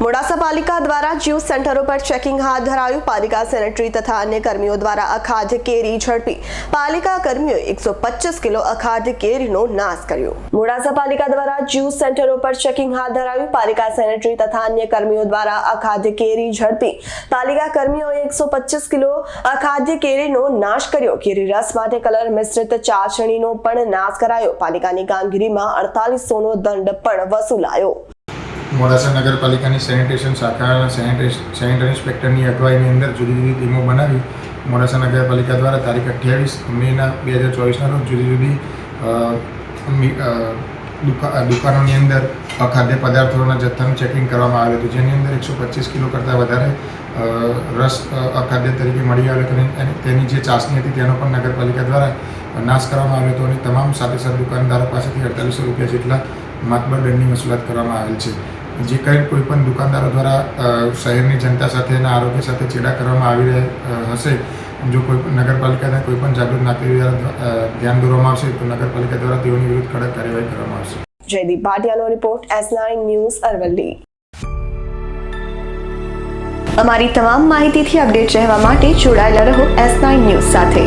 મોડાસા પાલિકા દ્વારા જ્યુસ સેન્ટરો પર ચેકિંગ હાથ ધરાયું. પાલિકા સેનેટરી તથા અન્ય કર્મીઓ દ્વારા અખાધ કેરી ઝડપી. પાલિકા કર્મીઓએ એકસો કિલો અખાધ કેરીનો નાશ કર્યો. મોડાસા પાલિકા દ્વારા જ્યુસ સેન્ટરો પર ચેકિંગ હાથ ધરાયું. પાલિકા સેનેટરી તથા અન્ય કર્મીઓ દ્વારા અખાધ કેરી ઝડપી. પાલિકા કર્મીઓએ એકસો કિલો અખાદ્ય કેરીનો નાશ કર્યો. કેરી રસ માટે કલર મિશ્રિત ચાસણીનો પણ નાશ કરાયો. પાલિકાની કામગીરીમાં અડતાલીસોનો દંડ પણ વસૂલાયો. મોડાસા નગરપાલિકાની સેનિટેશન સેનિટેશ, સેનિટરી ઇન્સ્પેક્ટરની અગવાઈની અંદર જુદી જુદી ટીમો બનાવી મોડાસા નગરપાલિકા દ્વારા તારીખ અઠ્યાવીસ મેના બે હજાર ચોવીસના રોજ જુદી જુદી દુકાનોની અંદર અખાદ્ય પદાર્થોના જથ્થાનું ચેકિંગ કરવામાં આવ્યું હતું, જેની અંદર એકસો પચીસ કિલો કરતાં વધારે રસ અખાદ્ય તરીકે મળી આવ્યો હતો અને તેની જે ચાસણી હતી તેનો પણ નગરપાલિકા દ્વારા નાશ કરવામાં આવ્યો હતો અને તમામ સાથે સાથે દુકાનદારો પાસેથી અડતાલીસો રૂપિયા જેટલા માતબર દંડની વસૂલાત કરવામાં આવેલ છે. જે કંઈ કોઈ પણ દુકાનદારો દ્વારા શહેરની જનતા સાથે અને આરોગ્ય સાથે ચેડા કરવામાં આવી રહ્યા હશે, જો કોઈ નગરપાલિકાના કોઈ પણ જાગૃત નાગરિક દ્વારા ધ્યાન દોરવામાં આવશે, તો નગરપાલિકા દ્વારા તેઓની વિરુદ્ધ કડક કાર્યવાહી કરવામાં આવશે. Jaydeep ભાટિયાનો report S nine news Aravalli. અમારી તમામ માહિતીથી અપડેટ રહેવા માટે જોડાયેલા રહો એસ નાઇન ન્યૂઝ સાથે.